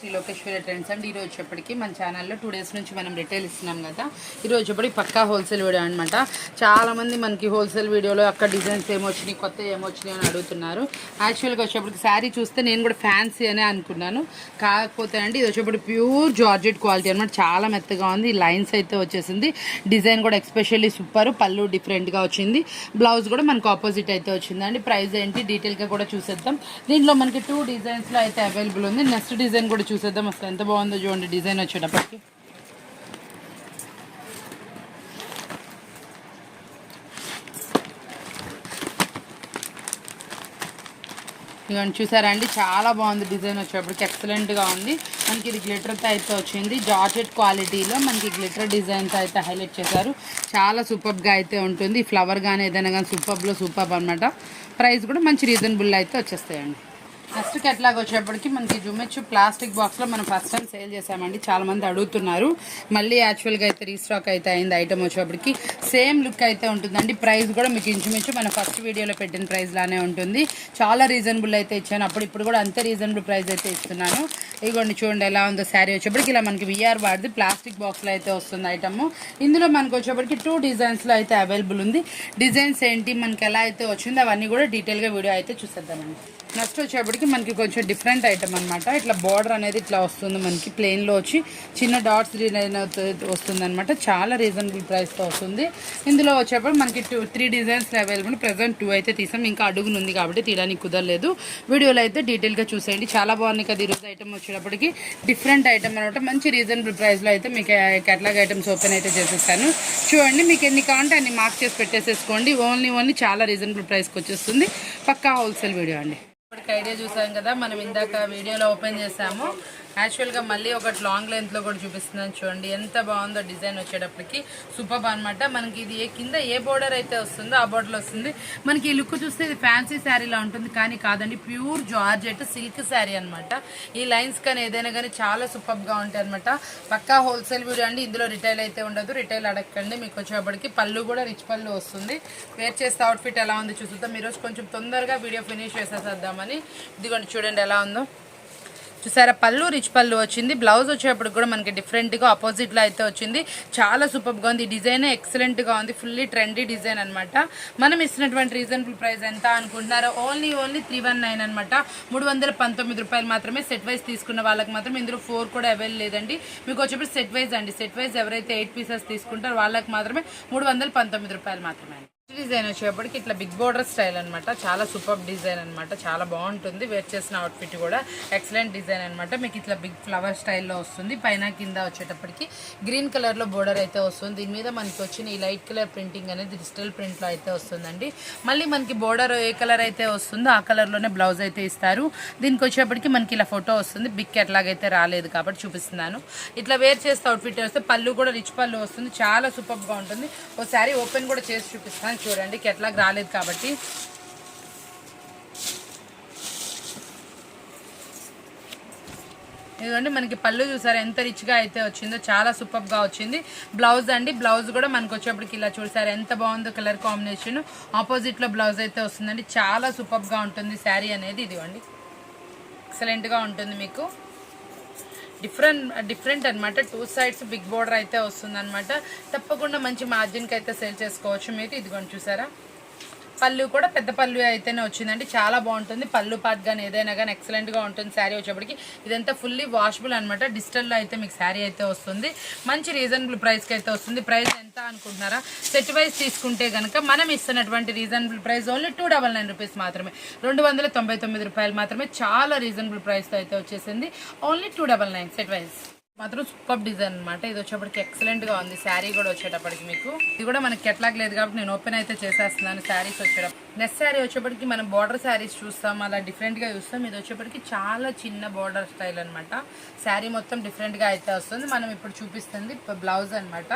Shri Lokeshwari trends and ఈరోజు వచ్చేప్పటికి మన ఛానల్లో టూ డేస్ నుంచి మనం రిటైల్ ఇస్తున్నాం కదా. ఈరోజు వచ్చేప్పటికి పక్కా హోల్సేల్ వీడియో అనమాట చాలామంది మనకి హోల్సేల్ వీడియోలో అక్కడ డిజైన్స్ ఏమొచ్చినాయి కొత్త ఏమొచ్చినాయి అని అడుగుతున్నారు. యాక్చువల్గా వచ్చేప్పటికి శారీ చూస్తే నేను కూడా ఫ్యాన్సీ అనే అనుకున్నాను. కాకపోతే అండి ఇది వచ్చేప్పుడు ప్యూర్ జార్జెట్ క్వాలిటీ అనమాట చాలా మెత్తగా ఉంది. లైన్స్ అయితే వచ్చేసింది. డిజైన్ కూడా ఎక్స్పెషల్లీ సూపర్ పళ్ళు డిఫరెంట్గా వచ్చింది. బ్లౌజ్ కూడా మనకు ఆపోజిట్ అయితే వచ్చిందండి. ప్రైస్ ఏంటి? డీటెయిల్గా కూడా చూసేద్దాం. దీంట్లో మనకి టూ డిజైన్స్లో అయితే అవైలబుల్ ఉంది. నెక్స్ట్ డిజైన్ కూడా చూసేద్దాం. అసలు ఎంత బాగుందో చూడండి డిజైన్ వచ్చేటప్పటికి. ఇవన్నీ చూసారా అండి? చాలా బాగుంది డిజైన్ వచ్చేప్పటికి ఎక్సలెంట్గా ఉంది. మనకి ఇది గ్లిటర్తో అయితే వచ్చింది. జార్జెట్ క్వాలిటీలో మనకి గ్లిటర్ డిజైన్స్ అయితే హైలైట్ చేశారు. చాలా సూపర్గా అయితే ఉంటుంది. ఫ్లవర్ కానీ ఏదైనా కానీ సూపర్లో సూపర్ అనమాట ప్రైస్ కూడా మంచి రీజనబుల్ అయితే వచ్చేస్తాయండి. ఫస్ట్ కెట్లాగ్ వచ్చేప్పటికి మనకి జుమెచ్చు ప్లాస్టిక్ బాక్స్లో మనం ఫస్ట్ టైం సేల్ చేసామండి చాలామంది అడుగుతున్నారు. మళ్ళీ యాక్చువల్గా అయితే రీస్టాక్ అయితే అయింది ఐటమ్ వచ్చేప్పటికి. సేమ్ లుక్ అయితే ఉంటుందండి. ప్రైస్ కూడా మీకు ఇంచుమించు మన ఫస్ట్ వీడియోలో పెట్టిన ప్రైస్ లానే ఉంటుంది. చాలా రీజనబుల్ అయితే ఇచ్చాను. అప్పుడు ఇప్పుడు కూడా అంతే రీజనబుల్ ప్రైస్ అయితే ఇస్తున్నాను. ఇదిగోండి చూడండి ఎలా ఉందో శారీ వచ్చేప్పటికి. ఇలా మనకి విఆర్ వాడిది ప్లాస్టిక్ బాక్స్లో అయితే వస్తుంది ఐటమ్ ఇందులో మనకు వచ్చేప్పటికి టూ డిజైన్స్లో అయితే అవైలబుల్ ఉంది. డిజైన్స్ ఏంటి? మనకి ఎలా అయితే వచ్చిందో అవన్నీ కూడా డీటెయిల్గా వీడియో అయితే చూసేద్దామండి. నెక్స్ట్ వచ్చేప్పటికి మనకి కొంచెం డిఫరెంట్ ఐటమ్ అనమాట ఇట్లా బార్డర్ అనేది ఇట్లా వస్తుంది మనకి ప్లెయిన్లో వచ్చి చిన్న డాట్స్ డిజైన్ వస్తుంది అనమాట చాలా రీజనబుల్ ప్రైస్తో వస్తుంది. ఇందులో వచ్చేప్పుడు మనకి two three designs available present two అయితే తీసాం. ఇంకా అడుగునుంది కాబట్టి తీయడానికి కుదరలేదు. వీడియోలో అయితే డీటెయిల్గా చూసేయండి. చాలా బాగుంది కదా ఈరోజు ఐటమ్ వచ్చేటప్పటికి. డిఫరెంట్ ఐటమ్ అనమాట మంచి రీజనబుల్ ప్రైస్లో అయితే మీకు కేటలాగ్ ఐటమ్స్ ఓపెన్ అయితే చేసేస్తాను. చూడండి మీకు ఎన్ని కావాలంటే అన్ని మార్క్ చేసి పెట్టేసేసుకోండి. ఓన్లీ ఓన్లీ చాలా రీజనబుల్ ప్రైస్కి వచ్చేస్తుంది. పక్కా హోల్సేల్ వీడియో అండి. ఐడియా చూసాం కదా మనం ఇందాక వీడియోలో ఓపెన్ చేసాము. యాక్చువల్గా మళ్ళీ ఒకటి లాంగ్ లెంత్లో కూడా చూపిస్తున్నాను చూడండి. ఎంత బాగుందో డిజైన్ వచ్చేటప్పటికి సూపర్ అనమాట మనకి ఇది ఏ కింద ఏ బోర్డర్ అయితే వస్తుందో ఆ బోర్డర్ వస్తుంది. మనకి ఈ లుక్ చూస్తే ఇది ఫ్యాన్సీ శారీలా ఉంటుంది. కానీ కాదండి ప్యూర్ జార్జెట్ సిల్క్ శారీ అనమాట ఈ లైన్స్ కానీ ఏదైనా కానీ చాలా సూపర్గా ఉంటాయి అనమాట పక్కా హోల్సేల్ వీడియో అండి. ఇందులో రిటైల్ అయితే ఉండదు. రిటైల్ అడగండి మీకు వచ్చేప్పటికి పళ్ళు కూడా రిచ్ పళ్ళు వస్తుంది. వేర్ చేస్తే అవుట్ఫిట్ ఎలా ఉంది చూద్దాం ఈరోజు కొంచెం తొందరగా వీడియో ఫినిష్ చేసేసేద్దామని. ఇదిగోండి చూడండి ఎలా ఉందో. చూసారా పళ్ళు రిచ్ పళ్ళు వచ్చింది. బ్లౌజ్ వచ్చేటప్పుడు కూడా మనకి డిఫరెంట్గా ఆపోజిట్లో అయితే వచ్చింది. చాలా సూపర్గా ఉంది. ఈ డిజైన్ ఎక్సలెంట్గా ఉంది. ఫుల్లీ ట్రెండీ డిజైన్ అనమాట మనం ఇస్తున్నటువంటి రీజనబుల్ ప్రైస్ ఎంత అనుకుంటున్నారో only only three one nine అనమాట మూడు వందల పంతొమ్మిది రూపాయలు మాత్రమే సెట్ వైజ్ తీసుకున్న వాళ్ళకి మాత్రం ఇందులో ఫోర్ కూడా అవైల్ లేదండి. మీకు వచ్చేప్పుడు సెట్ వైజ్ అండి. సెట్ వైజ్ ఎవరైతే ఎయిట్ పీసెస్ తీసుకుంటారో వాళ్ళకి మాత్రమే మూడు వందల పంతొమ్మిది రూపాయలు మాత్రమే అండి. డిజైన్ వచ్చేప్పటికి ఇట్లా బిగ్ బోర్డర్ స్టైల్ అనమాట చాలా సూపర్ డిజైన్ అనమాట చాలా బాగుంటుంది. వేర్ చేసిన అవుట్ఫిట్ కూడా ఎక్సలెంట్ డిజైన్ అనమాట మీకు ఇట్లా బిగ్ ఫ్లవర్ స్టైల్లో వస్తుంది. పైన కింద వచ్చేటప్పటికి గ్రీన్ కలర్లో బోర్డర్ అయితే వస్తుంది. దీని మీద మనకి వచ్చిన ఈ లైట్ కలర్ ప్రింటింగ్ అనేది డిజిటల్ ప్రింట్లో అయితే వస్తుందండి. మళ్ళీ మనకి బోర్డర్ ఏ కలర్ అయితే వస్తుందో ఆ కలర్లోనే బ్లౌజ్ అయితే ఇస్తారు. దీనికి వచ్చేప్పటికి మనకి ఇలా ఫోటో వస్తుంది. బిగ్ ఎట్లాగైతే రాలేదు కాబట్టి చూపిస్తున్నాను. ఇట్లా వేర్ చేస్తే అవుట్ఫిట్ వస్తే పళ్ళు కూడా రిచ్ పళ్ళు వస్తుంది. చాలా సూపర్గా ఉంటుంది. ఒకసారి ఓపెన్ కూడా చేసి చూపిస్తాను. చూడండి కెట్లాగ్ రాలేదు కాబట్టి. ఇదిగోండి మనకి పళ్ళు చూసారా ఎంత రిచ్గా అయితే వచ్చిందో చాలా సూపర్గా వచ్చింది. బ్లౌజ్ అండి బ్లౌజ్ కూడా మనకు వచ్చేప్పటికి ఇలా చూసారా ఎంత బాగుందో కలర్ కాంబినేషన్ ఆపోజిట్లో బ్లౌజ్ అయితే వస్తుందండి చాలా సూపర్గా ఉంటుంది శారీ అనేది. ఇదిగోండి ఎక్సలెంట్గా ఉంటుంది మీకు. డిఫరెంట్ డిఫరెంట్ అనమాట టూ సైడ్స్ బిగ్ బోర్డర్ అయితే వస్తుంది అనమాట తప్పకుండా మంచి మార్జిన్కి అయితే సేల్ చేసుకోవచ్చు మీరు. ఇదిగోండి చూసారా? పళ్ళు కూడా పెద్ద పళ్ళు అయితేనే వచ్చిందండి. చాలా బాగుంటుంది. పళ్ళు పాట్ కానీ ఏదైనా కానీ ఎక్సలెంట్గా ఉంటుంది శారీ వచ్చేప్పటికి. ఇదంతా ఫుల్లీ వాషబుల్ అనమాట డిజిటల్లో అయితే మీకు శారీ అయితే వస్తుంది. మంచి రీజనబుల్ ప్రైస్కి అయితే వస్తుంది. ప్రైస్ ఎంత అనుకుంటున్నారా? సెట్ వైజ్ తీసుకుంటే కనుక మనం ఇస్తున్నటువంటి reasonable price only two double nine rupees మాత్రమే. రెండు వందల తొంభై తొమ్మిది రూపాయలు మాత్రమే చాలా రీజనబుల్ ప్రైస్తో అయితే వచ్చేసింది. Only two double nine set wise మాత్రం సూపర్ డిజైన్ అనమాట ఇది వచ్చేప్పటికి ఎక్సలెంట్గా ఉంది. శారీ కూడా వచ్చేటప్పటికి మీకు. ఇది కూడా మనకి కెట్లాగ్ లేదు కాబట్టి నేను ఓపెన్ అయితే చేసేస్తున్నాను శారీస్ వచ్చేటప్పుడు నెక్స్ట్ శారీ వచ్చేప్పటికి మనం బార్డర్ శారీస్ చూస్తాం అలా డిఫరెంట్గా చూస్తాం. ఇది వచ్చేప్పటికి చాలా చిన్న బార్డర్ స్టైల్ అనమాట శారీ మొత్తం డిఫరెంట్గా అయితే వస్తుంది. మనం ఇప్పుడు చూపిస్తుంది బ్లౌజ్ అనమాట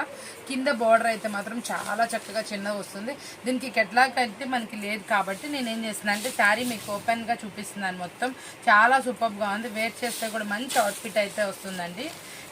కింద బార్డర్ అయితే మాత్రం చాలా చక్కగా చిన్నగా వస్తుంది. దీనికి కెట్లాగ్ అయితే మనకి లేదు కాబట్టి నేను ఏం చేస్తున్నాను అంటే శారీ మీకు ఓపెన్గా చూపిస్తున్నాను మొత్తం. చాలా సూపర్గా ఉంది. వేర్ చేస్తే కూడా మంచి అవుట్ఫిట్ అయితే వస్తుందండి.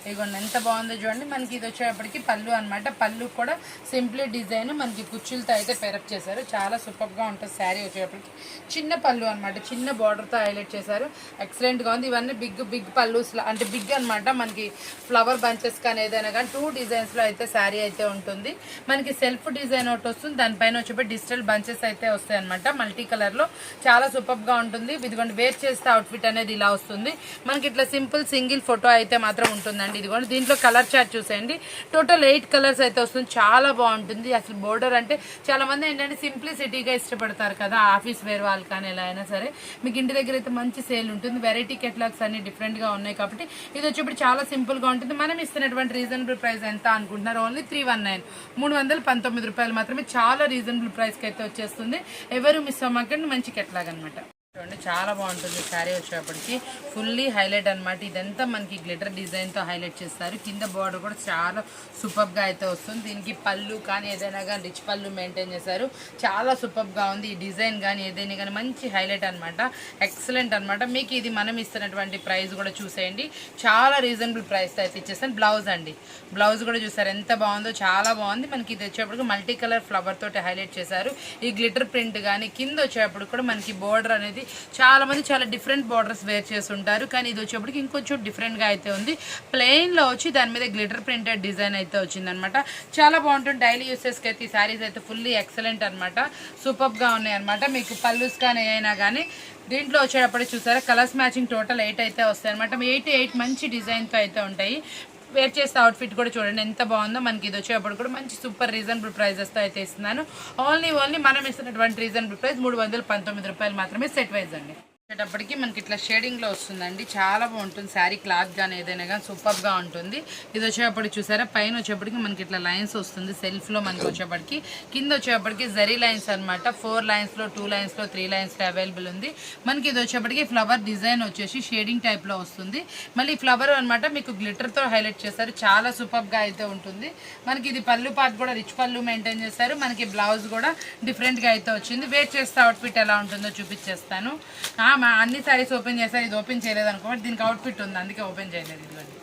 ఇదిగోండి ఎంత బాగుందో చూడండి. మనకి ఇది వచ్చేటప్పటికి పళ్ళు అన్నమాట. పళ్ళు కూడా సింప్లీ డిజైన్ మనకి కుచ్చులతో అయితే పెరప్ చేశారు. చాలా సూపర్గా ఉంటుంది శారీ వచ్చేటప్పటికి చిన్న పళ్ళు అన్నమాట. చిన్న బార్డర్తో హైలైట్ చేశారు. ఎక్సలెంట్గా ఉంది. ఇవన్నీ బిగ్ బిగ్ పళ్ళు అంటే బిగ్ అనమాట మనకి ఫ్లవర్ బంచెస్ కానీ ఏదైనా కానీ టూ డిజైన్స్లో అయితే శారీ అయితే ఉంటుంది. మనకి సెల్ఫ్ డిజైన్ ఒకటి వస్తుంది. దానిపైన వచ్చేప్పుడు డిజిటల్ బంచెస్ అయితే వస్తాయి అనమాట మల్టీ కలర్లో చాలా సూపర్గా ఉంటుంది. ఇదిగోండి వేర్ చేస్తే అవుట్ఫిట్ అనేది ఇలా వస్తుంది. మనకి ఇట్లా సింపుల్ సింగిల్ ఫోటో అయితే మాత్రం ఉంటుందండి. ఇదిగోండి దీంట్లో కలర్ చార్ట్ చూసేయండి. టోటల్ ఎయిట్ కలర్స్ అయితే వస్తుంది. చాలా బాగుంటుంది. అసలు బోర్డర్ అంటే చాలా మంది ఏంటంటే సింప్లిసిటీగా ఇష్టపడతారు కదా. ఆఫీస్ వేర్ వాళ్ళు కానీ ఎలా అయినా సరే. మీకు ఇంటి దగ్గర అయితే మంచి సేల్ ఉంటుంది. వెరైటీ కెట్లాగ్స్ అన్ని డిఫరెంట్గా ఉన్నాయి కాబట్టి ఇది వచ్చేప్పుడు చాలా సింపుల్గా ఉంటుంది. మనం ఇస్తున్నటువంటి రీజనబుల్ ప్రైస్ ఎంత అనుకుంటున్నారు? ఓన్లీ త్రీ వన్ నైన్ మూడు వందల పంతొమ్మిది రూపాయలు మాత్రమే చాలా రీజనబుల్ ప్రైస్కి అయితే వచ్చేస్తుంది. ఎవరు మిస్ అవ్వకండి. మంచి కెట్లాగ్ అనమాట చూడండి చాలా బాగుంటుంది శారీ వచ్చేటప్పటికి. ఫుల్లీ హైలైట్ అన్నమాట. ఇదంతా మనకి గ్లిటర్ డిజైన్తో హైలైట్ చేస్తారు. కింద బార్డర్ కూడా చాలా సూపర్గా అయితే వస్తుంది. దీనికి పళ్ళు కానీ ఏదైనా కానీ రిచ్ పళ్ళు మెయింటైన్ చేశారు. చాలా సూపర్గా ఉంది ఈ డిజైన్ కానీ ఏదైనా కానీ. మంచి హైలైట్ అనమాట ఎక్సలెంట్ అనమాట మీకు ఇది మనం ఇస్తున్నటువంటి ప్రైస్ కూడా చూసేయండి. చాలా రీజనబుల్ ప్రైస్ అయితే ఇచ్చేస్తాను. బ్లౌజ్ అండి. బ్లౌజ్ కూడా చూసారు. ఎంత బాగుందో చాలా బాగుంది. మనకి ఇది వచ్చేప్పటికి మల్టీ కలర్ ఫ్లవర్ తోటి హైలైట్ చేశారు. ఈ గ్లిటర్ ప్రింట్ కానీ కింద వచ్చేటప్పుడు కూడా మనకి బోర్డర్ అనేది చాలా మంది చాలా డిఫరెంట్ బార్డర్స్ వేర్ చేసి ఉంటారు కానీ ఇది వచ్చేప్పటికి ఇంకొంచెం డిఫరెంట్గా అయితే ఉంది. ప్లెయిన్లో వచ్చి దాని మీద గ్లిటర్ ప్రింటెడ్ డిజైన్ అయితే వచ్చిందనమాట చాలా బాగుంటుంది. డైలీ యూసెస్కి అయితే ఈ శారీస్ అయితే ఫుల్లీ ఎక్సలెంట్ అనమాట సూపర్గా ఉన్నాయన్నమాట మీకు పల్లూస్ కానీ అయినా కానీ దీంట్లో వచ్చేటప్పుడు చూసారా? కలర్స్ మ్యాచింగ్ టోటల్ ఎయిట్ అయితే వస్తాయి అనమాట ఎయిట్ ఎయిట్ మంచి డిజైన్తో అయితే ఉంటాయి. వేర్ చేసే అవుట్ఫిట్ కూడా చూడండి ఎంత బాగుందో మనకి ఇది వచ్చేటప్పుడు కూడా మంచి సూపర్ రీజనబుల్ ప్రైజెస్తో అయితే ఇస్తున్నాను. ఓన్లీ ఓన్లీ మనం ఇస్తున్నటువంటి రీజనబుల్ ప్రైస్ మూడు పంతొమ్మిది రూపాయలు మాత్రమే సెట్ వైజ్ అండి. వచ్చేటప్పటికి మనకి ఇట్లా షేడింగ్లో వస్తుందండి. చాలా బాగుంటుంది. శారీ క్లాత్ కానీ ఏదైనా కానీ సూపర్గా ఉంటుంది. ఇది వచ్చేటప్పటికి చూసారా? పైన వచ్చేప్పటికి మనకి ఇట్లా లైన్స్ వస్తుంది. సెల్ఫ్లో మనకి వచ్చేప్పటికి కింద వచ్చేప్పటికి జరీ లైన్స్ అనమాట ఫోర్ లైన్స్లో టూ లైన్స్లో త్రీ లైన్స్లో అవైలబుల్ ఉంది. మనకి ఇది వచ్చేప్పటికి ఫ్లవర్ డిజైన్ వచ్చేసి షేడింగ్ టైప్లో వస్తుంది. మళ్ళీ ఫ్లవర్ అనమాట మీకు గ్లిటర్తో హైలైట్ చేస్తారు. చాలా సూపర్గా అయితే ఉంటుంది. మనకి ఇది పళ్ళు పాత్ కూడా రిచ్ పళ్ళు మెయింటైన్ చేస్తారు. మనకి బ్లౌజ్ కూడా డిఫరెంట్గా అయితే వచ్చింది. వేట్ చేస్తే అవుట్ఫిట్ ఎలా ఉంటుందో చూపించేస్తాను. అన్ని సారీస్ ఓపెన్ చేస్తారు ఇది ఓపెన్ చేయలేదు అనుకో దీనికి అవుట్ఫిట్ ఉంది అందుకే ఓపెన్ చేయలేదు ఇదిగోండి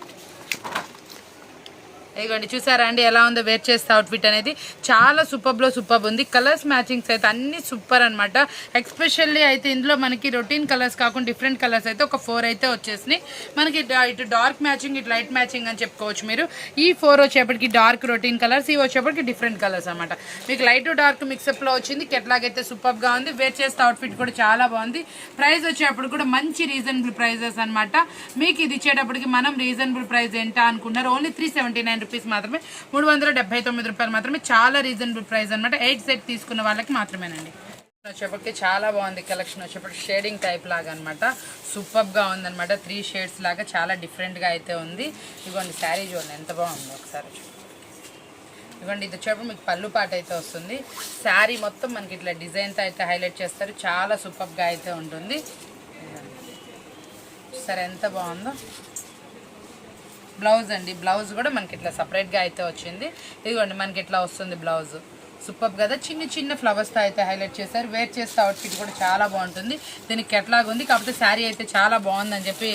ఇదిగోండి చూసారా అండి ఎలా ఉందో వేర్ చేస్తే అవుట్ఫిట్ అనేది. చాలా సూపర్లో సూపర్ ఉంది. కలర్స్ మ్యాచింగ్స్ అయితే అన్ని సూపర్ అనమాట ఎక్స్పెషల్లీ అయితే ఇందులో మనకి రొటీన్ కలర్స్ కాకుండా డిఫరెంట్ కలర్స్ అయితే ఒక ఫోర్ అయితే వచ్చేసినాయి. మనకి ఇటు డార్క్ మ్యాచింగ్ ఇటు లైట్ మ్యాచింగ్ అని చెప్పుకోవచ్చు మీరు. ఈ ఫోర్ వచ్చేప్పటికి డార్క్ రొటీన్ కలర్స్ ఇవి వచ్చేప్పటికి డిఫరెంట్ కలర్స్ అనమాట మీకు లైట్ డార్క్ మిక్సప్లో వచ్చింది ఎట్లాగైతే సూపర్గా ఉంది. వేర్ చేస్తే అవుట్ఫిట్ కూడా చాలా బాగుంది. ప్రైస్ వచ్చేటప్పుడు కూడా మంచి రీజనబుల్ ప్రైజెస్ అనమాట మీకు ఇది ఇచ్చేటప్పటికి మనం రీజనబుల్ ప్రైస్ ఎంత అనుకున్నారు? Only three seventy nine rupees మాత్రమే. మూడు వందల డెబ్బై తొమ్మిది రూపాయలు మాత్రమే. చాలా రీజనబుల్ ప్రైస్ అనమాట ఎయిట్ సెట్ తీసుకున్న వాళ్ళకి మాత్రమేనండి. వచ్చేప్పటికి చాలా బాగుంది కలెక్షన్ వచ్చేప్పటికి షేడింగ్ టైప్ లాగా అనమాట సూపర్గా ఉందన్నమాట. త్రీ షేడ్స్ లాగా చాలా డిఫరెంట్గా అయితే ఉంది. ఇదిగోండి శారీ చూడండి ఎంత బాగుంది ఒకసారి ఇవ్వండి ఇదిగోండి ఇది వచ్చేప్పుడు మీకు పళ్ళు పాట అయితే వస్తుంది. శారీ మొత్తం మనకి ఇట్లా డిజైన్తో అయితే హైలైట్ చేస్తారు. చాలా సూపర్గా అయితే ఉంటుంది. సరే ఎంత బాగుందో? బ్లౌజ్ అండి. బ్లౌజ్ కూడా మనకి ఇట్లా సపరేట్గా అయితే వచ్చింది. ఇదిగోండి మనకి ఇట్లా వస్తుంది బ్లౌజ్. సూపర్ కదా. చిన్న చిన్న ఫ్లవర్స్తో అయితే హైలైట్ చేశారు. వేర్ చేస్తే అవుట్ఫిట్ కూడా చాలా బాగుంటుంది. దీనికి ఎట్లాగా ఉంది. కాకపోతే శారీ అయితే చాలా బాగుందని చెప్పి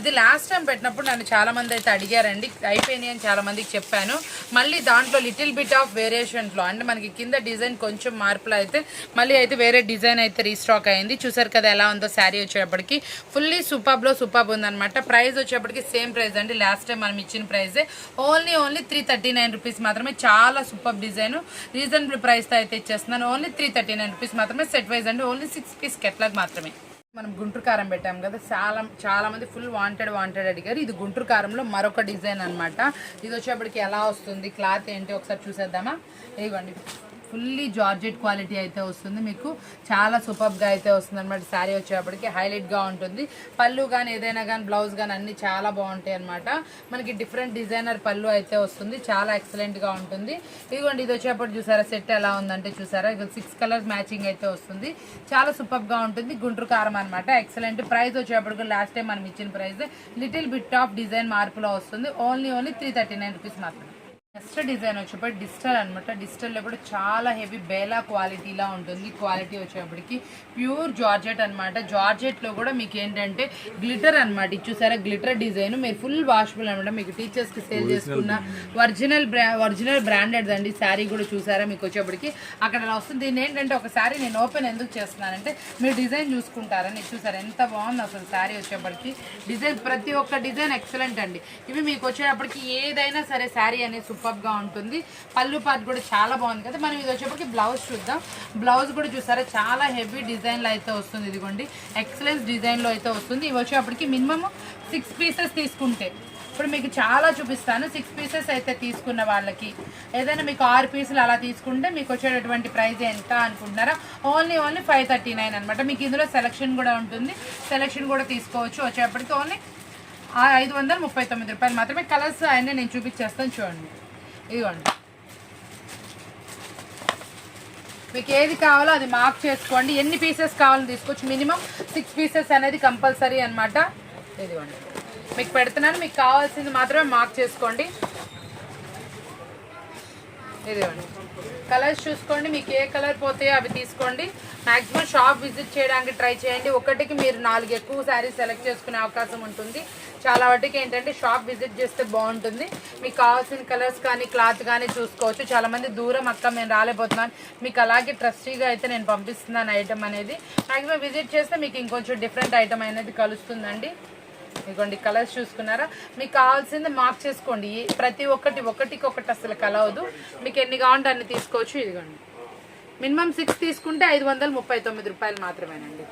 ఇది లాస్ట్ టైం పెట్టినప్పుడు నన్ను చాలా మంది అయితే అడిగారండి. అయిపోయినాయి అని చాలామందికి చెప్పాను. మళ్ళీ దాంట్లో లిటిల్ బిట్ ఆఫ్ వేరియేషన్స్లో అంటే మనకి కింద డిజైన్ కొంచెం మార్పులు అయితే మళ్ళీ అయితే వేరే డిజైన్ అయితే రీస్టాక్ అయింది. చూసారు కదా ఎలా ఉందో శారీ వచ్చేటప్పటికి. ఫుల్లీ సూపర్లో సూపర్ ఉందనమాట ప్రైస్ వచ్చేప్పటికి సేమ్ ప్రైస్ అండి. లాస్ట్ టైం మనం ఇచ్చిన ప్రైజే only only three thirty nine rupees మాత్రమే. చాలా సూపర్ డిజైన్ రీజన్ రీజనబుల్ ప్రైస్తో అయితే ఇచ్చేస్తున్నాను. Only three thirty nine rupees మాత్రమే సెట్ వైజ్ అండి. ఓన్లీ సిక్స్ పీస్ కెట్లాగ్ మాత్రమే. మనం గుంటూరు కారం పెట్టాం కదా చాలా చాలామంది ఫుల్ వాంటెడ్ వాంటెడ్ అడిగారు. ఇది గుంటూరు కారంలో మరొక డిజైన్ అనమాట ఇది వచ్చేప్పటికి ఎలా వస్తుంది క్లాత్ ఏంటి ఒకసారి చూసేద్దామా? ఇదిగోండి. ఫుల్లీ జార్జెట్ క్వాలిటీ అయితే వస్తుంది. మీకు చాలా సూపర్గా అయితే వస్తుంది అనమాట శారీ వచ్చేటప్పటికి. హైలైట్గా ఉంటుంది. పళ్ళు కానీ ఏదైనా కానీ బ్లౌజ్ కానీ అన్నీ చాలా బాగుంటాయి అనమాట మనకి డిఫరెంట్ డిజైనర్ పళ్ళు అయితే వస్తుంది. చాలా ఎక్సలెంట్గా ఉంటుంది. ఇదిగోండి ఇది వచ్చేటప్పుడు చూసారా? సెట్ ఎలా ఉందంటే చూసారా? ఇది సిక్స్ కలర్స్ మ్యాచింగ్ అయితే వస్తుంది. చాలా సూపర్గా ఉంటుంది. గుంటూరు కారం అనమాట ఎక్సలెంట్ ప్రైస్ వచ్చేటప్పటికి లాస్ట్ టైం మనం ఇచ్చిన price little bit of design మార్పులో వస్తుంది. Only only three thirty nine rupees మాత్రమే. నెక్స్ట్ డిజైన్ వచ్చేప్పటి డిజిటల్ అనమాట డిజిటల్లో కూడా చాలా హెవీ బేలా క్వాలిటీలా ఉంటుంది. క్వాలిటీ వచ్చేప్పటికి ప్యూర్ జార్జెట్ అనమాట జార్జెట్లో కూడా మీకు ఏంటంటే గ్లిటర్ అనమాట ఇది చూసారా గ్లిటర్ డిజైన్. మీరు ఫుల్ వాషబుల్ అనమాట మీకు టీచర్స్కి సేల్ చేసుకున్న ఒరిజినల్ బ్రా ఒరిజినల్ బ్రాండెడ్ అండి. శారీ కూడా చూసారా మీకు వచ్చేప్పటికి? అక్కడ వస్తుంది. దీన్ని ఏంటంటే ఒక శారీ నేను ఓపెన్ ఎందుకు చేస్తున్నానంటే మీరు డిజైన్ చూసుకుంటారని చూసారా? ఎంత బాగుంది అసలు శారీ వచ్చేప్పటికి. డిజైన్ ప్రతి ఒక్క డిజైన్ ఎక్సలెంట్ అండి. ఇవి మీకు వచ్చేటప్పటికి ఏదైనా సరే శారీ అనేది సూపర్గా ఉంటుంది. పళ్ళు పాటు కూడా చాలా బాగుంది కదా. మనం ఇది వచ్చేప్పటికి బ్లౌజ్ చూద్దాం. బ్లౌజ్ కూడా చూసారా? చాలా హెవీ డిజైన్లో అయితే వస్తుంది ఇదిగోండి. ఎక్సలెన్స్ డిజైన్లో అయితే వస్తుంది. ఇవి వచ్చేప్పటికి మినిమమ్ సిక్స్ పీసెస్ తీసుకుంటే. ఇప్పుడు మీకు చాలా చూపిస్తాను. సిక్స్ పీసెస్ అయితే తీసుకున్న వాళ్ళకి. ఏదైనా మీకు ఆరు పీసులు అలా తీసుకుంటే మీకు వచ్చేటటువంటి ప్రైస్ ఎంత అనుకుంటున్నారా? Only only five thirty nine అనమాట మీకు ఇందులో సెలెక్షన్ కూడా ఉంటుంది. సెలక్షన్ కూడా తీసుకోవచ్చు. వచ్చేప్పటికి ఓన్లీ ఐదు వందల ముప్పై తొమ్మిది రూపాయలు మాత్రమే. కలర్స్ అవన్నీ నేను చూపించేస్తాను చూడండి. ఇదిగోండి. మీకు ఏది కావాలో అది మార్క్ చేసుకోండి. ఎన్ని పీసెస్ కావాలో తీసుకోవచ్చు. మినిమం సిక్స్ పీసెస్ అనేది కంపల్సరీ అనమాట ఇదిగోండి. మీకు పెడుతున్నాను. మీకు కావాల్సింది మాత్రమే మార్క్ చేసుకోండి. ఇదిగోండి. కలర్స్ చూసుకోండి. మీకు ఏ కలర్ పోతాయో అవి తీసుకోండి. మాక్సిమం షాప్ విజిట్ చేయడానికి ట్రై చేయండి. ఒకటికి మీరు నాలుగు ఎక్కువ శారీస్ సెలెక్ట్ చేసుకునే అవకాశం ఉంటుంది. చాలా వాటికి ఏంటంటే షాప్ విజిట్ చేస్తే బాగుంటుంది. మీకు కావాల్సిన కలర్స్ కానీ క్లాత్ కానీ చూసుకోవచ్చు. చాలా మంది దూరం అక్క మేము రాలేకపోతున్నాను మీకు అలాగే ట్రస్టీగా అయితే నేను పంపిస్తున్నాను ఐటమ్ అనేది. మ్యాక్సిమం విజిట్ చేస్తే మీకు ఇంకొంచెం డిఫరెంట్ ఐటమ్ అనేది కలుస్తుందండి. ఇదిగోండి కలర్స్ చూసుకున్నారా? మీకు కావాల్సింది మార్క్ చేసుకోండి. ప్రతి ఒక్కటి ఒకటికి ఒకటి అసలు కలవదు. మీకు ఎన్ని కావాలంటే అన్ని తీసుకోవచ్చు. ఇదిగోండి. మినిమం సిక్స్ తీసుకుంటే ఐదు వందల ముప్పై తొమ్మిది రూపాయలు మాత్రమేనండి.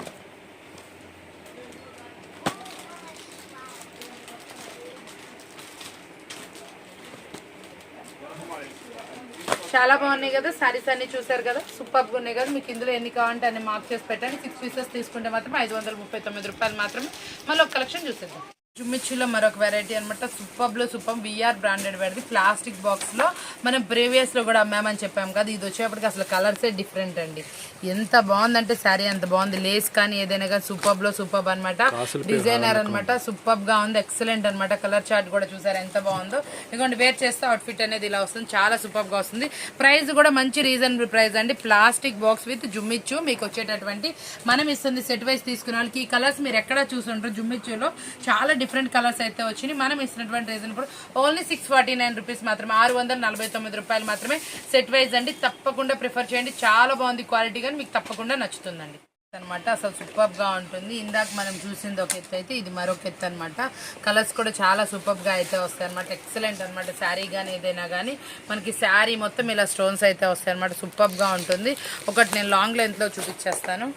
చాలా బాగున్నాయి కదా సారీస్ అన్ని చూసారు కదా సూపర్గా ఉన్నాయి కదా మీకు ఇందులో ఎన్ని కావాలంటే అన్ని మార్క్ చేసి పెట్టండి. సిక్స్ పీసెస్ తీసుకుంటే మాత్రం ఐదు వందల ముప్పై తొమ్మిది రూపాయలు మాత్రమే. మళ్ళీ ఒక కలెక్షన్ చూసేద్దాం. జుమ్మిచ్చులో మరొక వెరైటీ అనమాట సూపర్లో సూపర్ విఆర్ బ్రాండెడ్ పెడితే ప్లాస్టిక్ బాక్స్లో మనం ప్రీవియస్లో కూడా అమ్మామని చెప్పాం కదా ఇది వచ్చేప్పటికి అసలు కలర్సే డిఫరెంట్ అండి. ఎంత బాగుందంటే శారీ అంత బాగుంది. లేస్ కానీ ఏదైనా కానీ సూపర్లో సూపర్ అనమాట డిజైనర్ అనమాట సూపర్గా ఉంది. ఎక్సలెంట్ అనమాట కలర్ చార్ట్ కూడా చూసారు? ఎంత బాగుందో. ఇదిగోండి వేర్ చేస్తే అవుట్ఫిట్ అనేది ఇలా వస్తుంది. చాలా సూపర్గా వస్తుంది. ప్రైస్ కూడా మంచి రీజనబుల్ ప్రైస్ అండి. ప్లాస్టిక్ బాక్స్ విత్ జుమ్మిచ్చు మీకు వచ్చేటటువంటి మనం ఇస్తుంది సెట్ వైజ్ తీసుకున్న వాళ్ళకి. ఈ కలర్స్ మీరు ఎక్కడ చూసుంటారు జుమ్మిచ్చులో చాలా డిఫరెంట్ కలర్స్ అయితే వచ్చినాయి. మనం ఇస్తున్నటువంటి రీజన్ ఇప్పుడు only six forty nine rupees మాత్రమే ఆరు వందల నలభై తొమ్మిది రూపాయలు మాత్రమే సెట్ వైజ్ అండి. తప్పకుండా ప్రిఫర్ చేయండి. చాలా బాగుంది క్వాలిటీ కానీ మీకు తప్పకుండా నచ్చుతుందండి. అనమాట అసలు సూపర్గా ఉంటుంది. ఇందాక మనం చూసింది ఒక ఎత్తు అయితే ఇది మరొక ఎత్తు అనమాట కలర్స్ కూడా చాలా సూపర్గా అయితే వస్తాయి అనమాట ఎక్సలెంట్ అనమాట శారీ కానీ ఏదైనా కానీ మనకి శారీ మొత్తం ఇలా స్టోన్స్ అయితే వస్తాయి అనమాట సూపర్గా ఉంటుంది. ఒకటి నేను లాంగ్ లెంత్లో చూపించేస్తాను.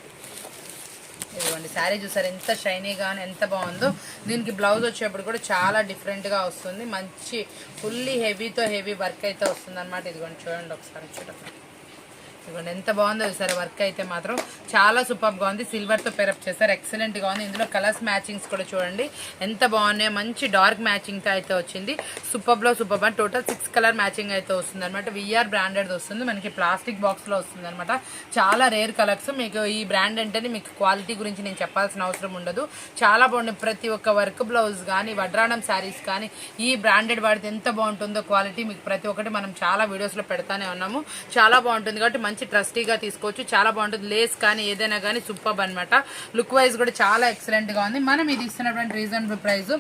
ఇదిగోండి శారీ చూసారు? ఎంత షైనీగా ఎంత బాగుందో. దీనికి బ్లౌజ్ వచ్చేప్పుడు కూడా చాలా డిఫరెంట్గా వస్తుంది. మంచి ఫుల్లీ హెవీతో హెవీ వర్క్ అయితే వస్తుంది అనమాట ఇదిగోండి చూడండి ఒకసారి చూడండి. ఇదిగోండి ఎంత బాగుందో చూసారు? వర్క్ అయితే మాత్రం చాలా సూపర్గా ఉంది. సిల్వర్తో పెరప్ చేశారు. ఎక్సలెంట్గా ఉంది. ఇందులో కలర్స్ మ్యాచింగ్స్ కూడా చూడండి. ఎంత బాగున్నాయి మంచి డార్క్ మ్యాచింగ్తో అయితే వచ్చింది. సూపర్లో సూపర్ అని టోటల్ సిక్స్ కలర్ మ్యాచింగ్ అయితే వస్తుంది అనమాట విఆర్ బ్రాండెడ్ వస్తుంది. మనకి ప్లాస్టిక్ బాక్స్లో వస్తుంది అనమాట చాలా రేర్ కలర్స్ మీకు ఈ బ్రాండ్ అంటేనే మీకు క్వాలిటీ గురించి నేను చెప్పాల్సిన అవసరం ఉండదు. చాలా బాగుంది. ప్రతి ఒక్క వర్క్ బ్లౌజ్ కానీ వడ్రాణం శారీస్ కానీ ఈ బ్రాండెడ్ వాడితే ఎంత బాగుంటుందో క్వాలిటీ మీకు ప్రతి ఒక్కటి మనం చాలా వీడియోస్లో పెడతానే ఉన్నాము. చాలా బాగుంటుంది. కాబట్టి మంచి మంచి ట్రస్టీగా తీసుకోవచ్చు. చాలా బాగుంటుంది. లేస్ కానీ ఏదైనా కానీ సూపర్ అనమాట లుక్ వైజ్ కూడా చాలా ఎక్సలెంట్గా ఉంది. మనం ఇది ఇస్తున్నటువంటి రీజనబుల్ ప్రైస్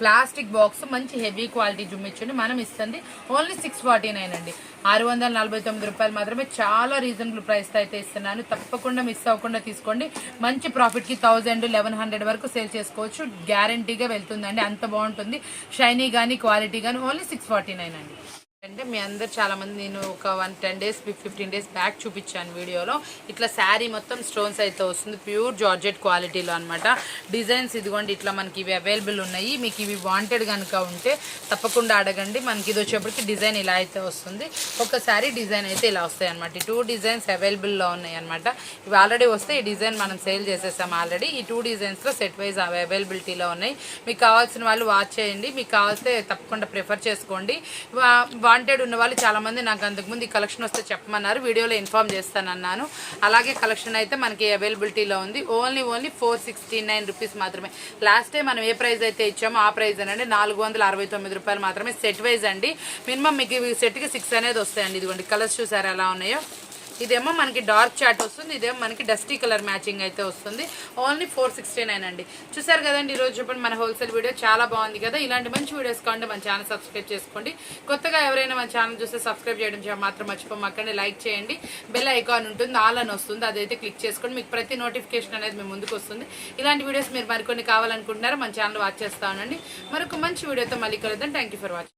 ప్లాస్టిక్ బాక్స్ మంచి హెవీ క్వాలిటీ చూపించండి మనం ఇస్తుంది. ఓన్లీ సిక్స్ ఫార్టీ నైన్ అండి. ఆరు వందల నలభై తొమ్మిది రూపాయలు మాత్రమే చాలా రీజనబుల్ ప్రైస్తో అయితే ఇస్తున్నాను. తప్పకుండా మిస్ అవ్వకుండా తీసుకోండి. మంచి ప్రాఫిట్కి థౌజండ్ లెవెన్ హండ్రెడ్ వరకు సేల్ చేసుకోవచ్చు. గ్యారంటీగా వెళ్తుందండి. అంత బాగుంటుంది. షైనీ కానీ క్వాలిటీ కానీ ఓన్లీ సిక్స్ ఫార్టీ నైన్ అండి. అంటే మీ అందరు చాలా మంది నేను ఒక one ten days fifteen days back చూపించాను వీడియోలో. ఇట్లా శారీ మొత్తం స్టోన్స్ అయితే వస్తుంది ప్యూర్ జార్జెట్ క్వాలిటీలో అనమాట డిజైన్స్ ఇదిగోండి ఇట్లా మనకి ఇవి అవైలబుల్ ఉన్నాయి. మీకు ఇవి వాంటెడ్ కనుక ఉంటే తప్పకుండా అడగండి. మనకి ఇది వచ్చేప్పటికి డిజైన్ ఇలా అయితే వస్తుంది. ఒక శారీ డిజైన్ అయితే ఇలా వస్తాయి అనమాట ఈ టూ డిజైన్స్ అవైలబుల్లో ఉన్నాయి అనమాట ఇవి ఆల్రెడీ వస్తే ఈ డిజైన్ మనం సేల్ చేసేసాం ఆల్రెడీ. ఈ టూ డిజైన్స్లో సెట్ వైజ్ అవైలబిలిటీలో ఉన్నాయి. మీకు కావాల్సిన వాళ్ళు వాచ్ చేయండి. మీకు కావాల్సి తప్పకుండా ప్రిఫర్ చేసుకోండి. వా- వాంటెడ్ ఉన్న వాళ్ళు చాలామంది నాకు అంతకుముందు ఈ కలెక్షన్ వస్తే చెప్పమన్నారు. వీడియోలో ఇన్ఫామ్ చేస్తానన్నాను. అలాగే కలెక్షన్ అయితే మనకి అవైలబిలిటీలో ఉంది. Only only four sixty nine rupees మాత్రమే. లాస్ట్ టైం మనం ఏ ప్రైస్ అయితే ఇచ్చామో ఆ ప్రైస్ అనండి. నాలుగు వందల అరవై తొమ్మిది రూపాయలు మాత్రమే సెట్ వైజ్ అండి. మినిమం మీకు సెట్కి సిక్స్ అనేది వస్తాయండి. ఇదిగోండి కలర్స్ చూసారు ఎలా ఉన్నాయో? ఇదేమో మనకి డార్క్ చాట్ వస్తుంది ఇదేమో మనకి డస్టీ కలర్ మ్యాచింగ్ అయితే వస్తుంది. ఓన్లీ ఫోర్ సిక్స్టీ నైన్ అండి. చూసారు కదండి ఈరోజు చెప్పండి మన హోల్సేల్ వీడియో చాలా బాగుంది కదా. ఇలాంటి మంచి వీడియోస్ కావాలంటే మన ఛానల్ సబ్స్క్రైబ్ చేసుకోండి. కొత్తగా ఎవరైనా మన ఛానల్ చూస్తే సబ్స్క్రైబ్ చేయడం మాత్రం మర్చిపోమాకండి. లైక్ చేయండి. బెల్ ఐకాన్ ఉంటుంది ఆల్ అని వస్తుంది. అదైతే క్లిక్ చేసుకోండి. మీకు ప్రతి నోటిఫికేషన్ అనేది మీ ముందుకు వస్తుంది. ఇలాంటి వీడియోస్ మీరు మరికొన్ని కావాలనుకుంటున్నారా మన ఛానల్ వాచ్ చేస్తా ఉండండి. మరొక మంచి వీడియోతో మళ్ళీ కలుద్దాం. Thank for watching